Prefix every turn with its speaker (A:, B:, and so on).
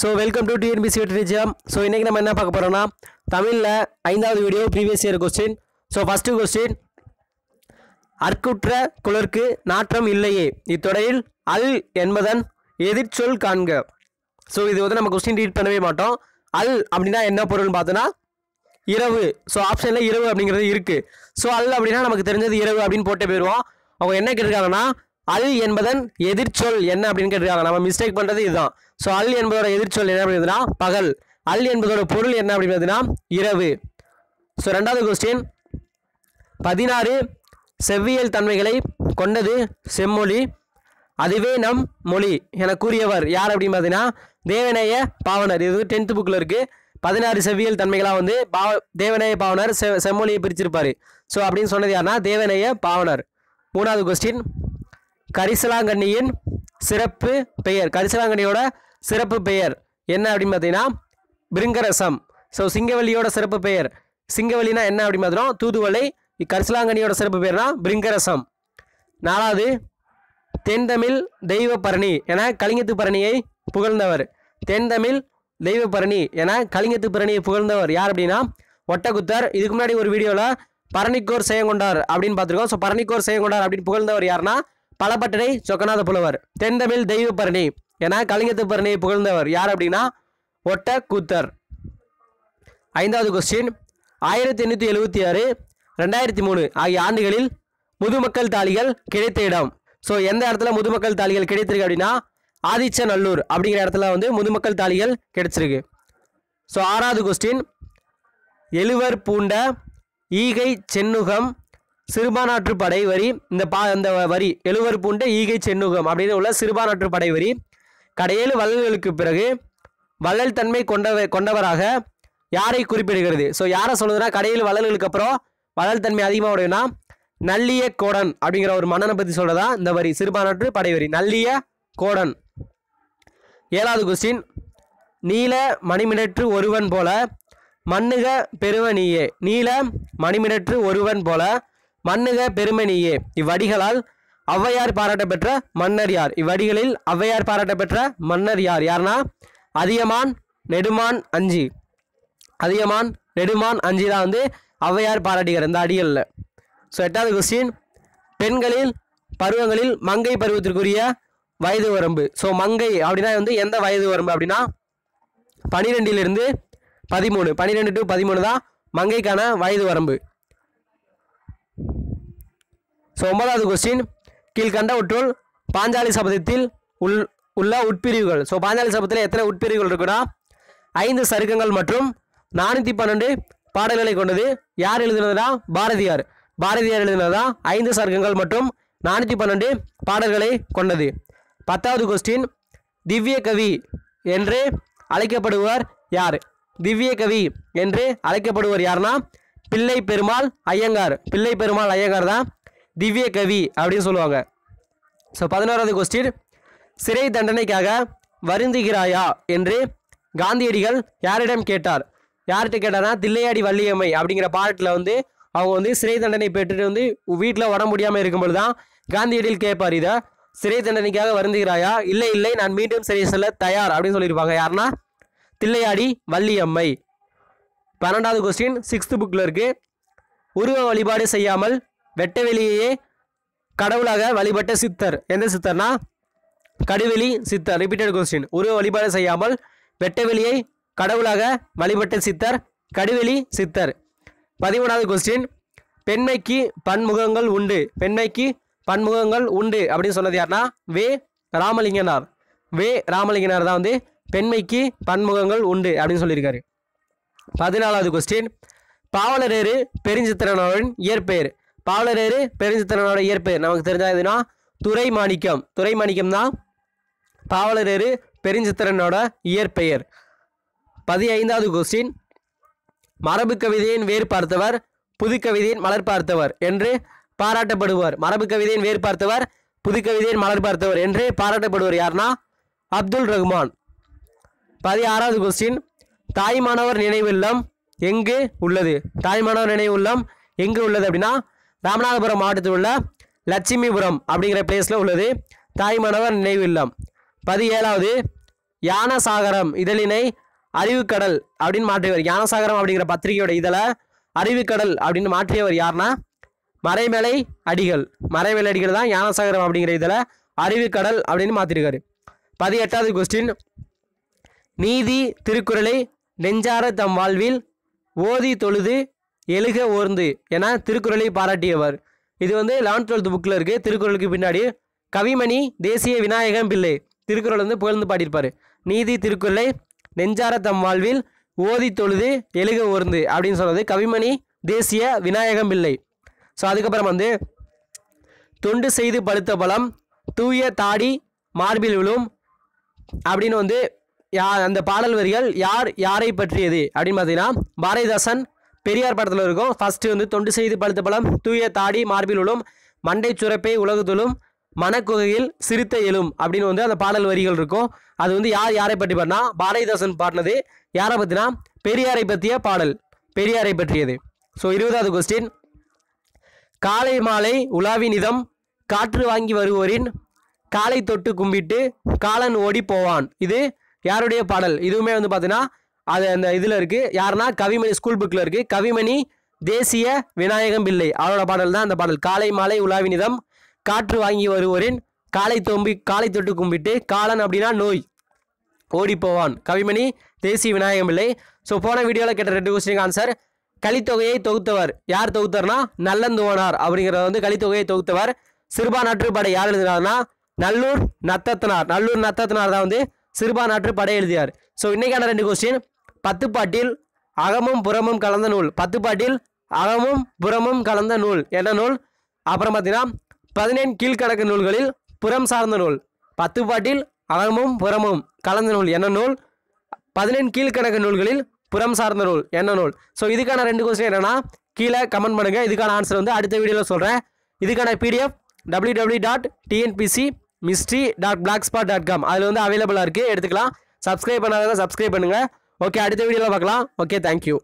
A: So welcome to TNPSC வெட்ரிஜியம் so இன்றைக்கி நம்ம என்ன பார்க்க போகிறோம்னா தமிழில் ஐந்தாவது video previous year question so first question அற்குற்ற குளர்க்கு நாற்றம் இல்லையே. இத்தொடரில் அல் என்பதன் எதிர்ச்சொல் காண்க. ஸோ இது வந்து நம்ம கொஸ்டின் ரீட் பண்ணவே மாட்டோம். அல் அப்படின்னா என்ன பொருள்னு பார்த்தோன்னா இரவு. ஸோ ஆப்ஷனில் இரவு அப்படிங்கிறது இருக்குது ஸோ அல் அப்படின்னா நமக்கு தெரிஞ்சது இரவு அப்படின்னு போட்டு போயிடுவோம். அவங்க என்ன கேட்டிருக்காங்கன்னா அல் என்பதன் எதிர்ச்சொல் என்ன அப்படின்னு கேட்டிருக்காங்க. நம்ம மிஸ்டேக் பண்ணுறது இதுதான். ஸோ அல் என்பதோட எதிர்ச்சொல் என்ன அப்படின்னா பகல். அல் என்பதோட பொருள் என்ன அப்படின்னு பார்த்தீங்கன்னா இரவு. ஸோ ரெண்டாவது கொஸ்டின் பதினாறு செவ்வியல் தன்மைகளை கொண்டது செம்மொழி அதுவே நம் மொழி என கூறியவர் யார் அப்படின்னு பார்த்தீங்கன்னா தேவநேய பாவனர். இது டென்த் புக்கில் இருக்குது பதினாறு செவ்வியல் தன்மைகளாக வந்து பாவ தேவநேய பாவனர் செ செம்மொழியை பிரிச்சிருப்பார். ஸோ அப்படின்னு சொன்னது யாருன்னா தேவநேய பாவனர். மூணாவது கொஸ்டின் கரிசலாங்கண்ணியின் சிறப்பு பெயர். கரிசலாங்கண்ணியோட சிறப்பு பெயர் என்ன அப்படின்னு பார்த்தீங்கன்னா பிருங்கரசம். ஸோ சிங்கவல்லியோட சிறப்பு பெயர். சிங்கவல்லினா என்ன அப்படின்னு பார்த்தீங்கன்னா தூதுவளை. கரிசலாங்கண்ணியோட சிறப்பு பெயர்னா பிருங்கரசம். நாலாவது தென்தமிழ் தெய்வ பரணி என கலிங்கத்து பரணியை புகழ்ந்தவர். தென்தமிழ் தெய்வ பரணி என கலிங்கத்து பரணியை புகழ்ந்தவர் யார் அப்படின்னா ஒட்டகுத்தர் இதுக்கு முன்னாடி ஒரு வீடியோவில் பரணிக்கோர் செயங்கொண்டார் அப்படின்னு பார்த்துருக்கோம். ஸோ பரணிக்கோர் செயங்கொண்டார் அப்படின்னு புகழ்ந்தவர் யாருன்னா பலப்பட்டனை சொக்கநாத புலவர். தென்தமிழ் தெய்வ பரணி என கலிங்கத்து பரணியை புகழ்ந்தவர் யார் அப்படின்னா ஒட்ட கூத்தர். ஐந்தாவது கொஸ்டின் ஆயிரத்தி எண்ணூற்றி எழுபத்தி ஆறு ரெண்டாயிரத்தி மூணு ஆகிய ஆண்டுகளில் முதுமக்கள் தாளிகள் கிடைத்த இடம். ஸோ எந்த இடத்துல முதுமக்கள் தாளிகள் கிடைத்திருக்கு அப்படின்னா ஆதிச்சநல்லூர் அப்படிங்கிற இடத்துல வந்து முதுமக்கள் தாளிகள் கிடைச்சிருக்கு. ஸோ ஆறாவது கொஸ்டின் எழுவர் பூண்ட ஈகை சென்னுகம் சிறுபானாற்று படை வரி இந்த பா இந்த வரி எழுவர் பூண்டை ஈகை சென்னுகம் அப்படின்னு உள்ள சிறுபானாற்று படை வரி கடையேழு வள்ளல்களுக்கு பிறகு வள்ளல் தன்மை கொண்டவ கொண்டவராக யாரை குறிப்பிடுகிறது? ஸோ யாரை சொல்லுதுன்னா கடையில் வள்ளல்களுக்கு அப்புறம் வள்ளல் தன்மை அதிகமாக உடையனா நல்லிய கோடன் அப்படிங்கிற ஒரு மன்னனை பற்றி சொல்கிறதா இந்த வரி சிறுபானாற்று படை வரி. நல்லிய கோடன். ஏழாவது கொஸ்டின் நீல மணிமிடற்று ஒருவன் போல மண்ணுக பெருவ நீயே. நீல மணிமிடற்று ஒருவன் போல மண்ணுக பெருமணியே இவ்வடிகளால் ஔவையார் பாராட்ட பெற்ற மன்னர் யார்? இவ்வடிகளில் ஔவையார் பாராட்ட பெற்ற மன்னர் யார்? யார்னா? அதியமான் நெடுமான் அஞ்சி. அதியமான் நெடுமான் அஞ்சி தான் வந்து ஔவையார் பாராட்டுகிறார். இந்த அடிகளில். ஸோ எட்டாவது கொஸ்டின் பெண்களில் பருவங்களில் மங்கை பருவத்திற்குரிய வயது வரம்பு. ஸோ மங்கை அப்படின்னா வந்து எந்த வயது வரம்பு அப்படின்னா? பனிரெண்டிலிருந்து பதிமூணு. பன்னிரெண்டு டு பதிமூணு தான் மங்கைக்கான வயது வரம்பு. ஸோ ஒன்பதாவது கொஸ்டின் கீழ்கண்டவற்றுள் பாஞ்சாலி சபதத்தில் உள் உள்ள உட்பிரிவுகள். ஸோ பாஞ்சாலி சபதத்தில் எத்தனை உட்பிரிவுகள் இருக்குன்னா ஐந்து சருக்கங்கள் மற்றும் நானூற்றி பன்னெண்டு பாடல்களை கொண்டது. யார் எழுதினதுனா பாரதியார். பாரதியார் எழுதினதா ஐந்து சருகங்கள் மற்றும் நானூற்றி பன்னெண்டு பாடல்களை கொண்டது. பத்தாவது கொஸ்டின் திவ்ய கவி என்று அழைக்கப்படுவர் யார்? திவ்ய கவி என்று அழைக்கப்படுவர் யார்னா பிள்ளை பெருமாள் ஐயங்கார். பிள்ளை பெருமாள் ஐயங்கார் தான் திவ்ய கவி அப்படின்னு சொல்லுவாங்க. ஸோ பதினோராவது கொஸ்டின் சிறை தண்டனைக்காக வருந்துகிறாயா என்று காந்தியடிகள் யாரிடம் கேட்டார்? யார்கிட்ட கேட்டார்னா தில்லையாடி வள்ளியம்மை அப்படிங்கிற பாட்டில் வந்து அவங்க வந்து சிறை தண்டனை பெற்றுட்டு வந்து வீட்டில் உடம்பு முடியாமல் இருக்கும்போது தான் காந்தியடிகள் கேட்பார் இதை. சிறை தண்டனைக்காக வருந்துகிறாயா? இல்லை இல்லை நான் மீண்டும் சிறை செல்ல தயார் அப்படின்னு சொல்லியிருப்பாங்க. யாருன்னா தில்லையாடி வள்ளியம்மை. பன்னெண்டாவது கொஸ்டின் சிக்ஸ்த்து புக்கில் இருக்குது உருவ வழிபாடு செய்யாமல் வெட்ட வெளியையே கடவுளாக வழிபட்ட சித்தர். எந்த சித்தர்னா? கடுவெளி சித்தர். ரிப்பீட்டட் கொஸ்டின் உருவ வழிபாடு செய்யாமல் வெட்டவெளியை கடவுளாக வழிபட்ட சித்தர் கடுவெளி சித்தர். பதிமூணாவது கொஸ்டின் பெண்மைக்கு பன்முகங்கள் உண்டு. பெண்மைக்கு பன்முகங்கள் உண்டு அப்படின்னு சொன்னது யாருன்னா வே. ராமலிங்கனார். வே. ராமலிங்கனார் தான் வந்து பெண்மைக்கு பன்முகங்கள் உண்டு அப்படின்னு சொல்லியிருக்காரு. பதினாலாவது கொஸ்டின் பாவலரேறு பெருஞ்சித்திரனாவின் இயற்பெயர். பாவலரேறு பெருஞ்சித்திரனோட இயற்பெயர் நமக்கு தெரிஞ்சா எதுனா? துறை மாணிக்கம் துறை மாணிக்கம் தான் பாவலரேறு பெருஞ்சித்திரனோட இயற்பெயர். பதினைந்தாவது கொஸ்டின் மரபு கவிதையின் வேர் பார்த்தவர் புது கவிதையின் மலர் பார்த்தவர் என்று பாராட்டப்படுவார். மரபு கவிதையின் வேர் பார்த்தவர் புது கவிதையின் மலர் பார்த்தவர் என்று பாராட்டப்படுவார். யார்னா? அப்துல் ரஹ்மான் பதினாறாவது கொஸ்டின் தாய்மானவர் நினைவுள்ளம் எங்கு உள்ளது? தாய்மானவர் நினைவுள்ளம் எங்கு உள்ளது அப்படின்னா ராமநாதபுரம் மாவட்டத்தில் உள்ள லட்சுமிபுரம் அப்படிங்கிற பிளேஸில் உள்ளது. தாய்மானவர் நினைவு இல்லம். பதினேழாவது யானசாகரம் இதழினை அறிவுக்கடல் அப்படின்னு மாற்றியவர். யானசாகரம் அப்படிங்கிற பத்திரிகையோட இதழை அறிவுக்கடல் அப்படின்னு மாற்றியவர் யாருன்னா மறைமலை அடிகள். மறைமலை அடிகள் தான் யானசாகரம் அப்படிங்கிற இதில் அறிவுக்கடல் அப்படின்னு மாற்றிருக்காரு. பதினெட்டாவது கொஸ்டின் நீதி திருக்குறளை நெஞ்சார தம் வாழ்வில் ஓதி தொழுது எழுக ஓர்ந்து என திருக்குறளை பாராட்டியவர். இது வந்து லெவன்த் டுவெல்த் புக்கில் இருக்குது திருக்குறளுக்கு பின்னாடி கவிமணி தேசிய விநாயகம் பிள்ளை திருக்குறள் வந்து புகழ்ந்து பாடியிருப்பார். நீதி திருக்குறளை நெஞ்சார தம் வாழ்வில் ஓதி தொழுது எழுக ஓர்ந்து அப்படின்னு சொன்னது கவிமணி தேசிய விநாயகம் பிள்ளை ஸோ அதுக்கப்புறம் வந்து தொண்டு செய்து பழுத்த பழம் தூய தாடி மார்பில் விழும் அப்படின்னு வந்து யா அந்த பாடல் வரிகள் யார் யாரை பற்றியது? அப்படின்னு பார்த்தீங்கன்னா பாரதிதாசன் பெரியார் படத்தில் இருக்கும். ஃபஸ்ட்டு வந்து தொண்டு செய்து பழுத்த பழம் தூய தாடி மார்பில் உளும் மண்டை சுரப்பை உலகுதலும் மனக்குகையில் சிறுத்த எழும் அப்படின்னு வந்து அந்த பாடல் வரிகள் இருக்கும். அது வந்து யார் யாரை பற்றி பாடினா பாரதிதாசன் பாடினது யாரை பற்றினா பெரியாரை பற்றிய பாடல் பெரியாரை பற்றியது. ஸோ இருபதாவது கொஸ்டின் காலை மாலை உலாவினிதம் காற்று வாங்கி வருவோரின் காலை தொட்டு கும்பிட்டு காலன் ஓடி போவான். இது யாருடைய பாடல்? இதுவுமே வந்து பார்த்தீங்கன்னா அது அந்த இதில் இருக்குது யாருன்னா கவிமணி ஸ்கூல் புக்கில் இருக்குது கவிமணி தேசிய விநாயகம் பிள்ளை. அவரோட பாடல் தான் அந்த பாடல். காலை மாலை உலாவினிதம் காற்று வாங்கி வருவோரின் காலை தொம்பி காலை தொட்டு கும்பிட்டு காலன் அப்படின்னா நோய். ஓடிப்போவான். கவிமணி தேசிய விநாயகம் பிள்ளை. ஸோ போன வீடியோவில் கேட்ட ரெண்டு கொஸ்டின் ஆன்சர் கலித்தொகையை தொகுத்தவர். யார் தொகுத்தார்னா நல்லந்துவனார் அப்படிங்கிறத வந்து கலித்தொகையை தொகுத்தவர். சிறுபா நாற்றுப்படை யார் எழுதினார்னா நல்லூர் நத்தத்தனார். நல்லூர் நத்தத்தனார் தான் வந்து சிறுபா நாற்றுப்படை எழுதியார். ஸோ இன்றைக்கான ரெண்டு கொஸ்டின் பத்து பாட்டில் அகமும் புறமும் கலந்த நூல். பத்து பாட்டில் அகமும் புறமும் கலந்த நூல். என்ன நூல்? அப்புறம் பார்த்தீங்கன்னா பதினேழு கீழ்கணக்கு நூல்களில் புறம் சார்ந்த நூல். பத்து பாட்டில் அகமும் புறமும் கலந்த நூல். என்ன நூல்? பதினேழு கீழ்கணக்கு நூல்களில் புறம் சார்ந்த நூல். என்ன நூல்? ஸோ இதுக்கான ரெண்டு கொஸ்டின் என்னென்னா கீழே கமெண்ட் பண்ணுங்கள் இதுக்கான ஆன்சர் வந்து அடுத்த வீடியோவில் சொல்கிறேன் இதுக்கான PDF W W dot TNPSC mystery dot blogspot dot com அதில் வந்து அவைலபிளாக இருக்குது எடுத்துக்கலாம். சப்ஸ்கிரைப் பண்ணாதவங்க சப்ஸ்கிரைப் பண்ணுங்கள் ஓகே அடுத்த வீடியோவில் பார்க்கலாம். Okay thank you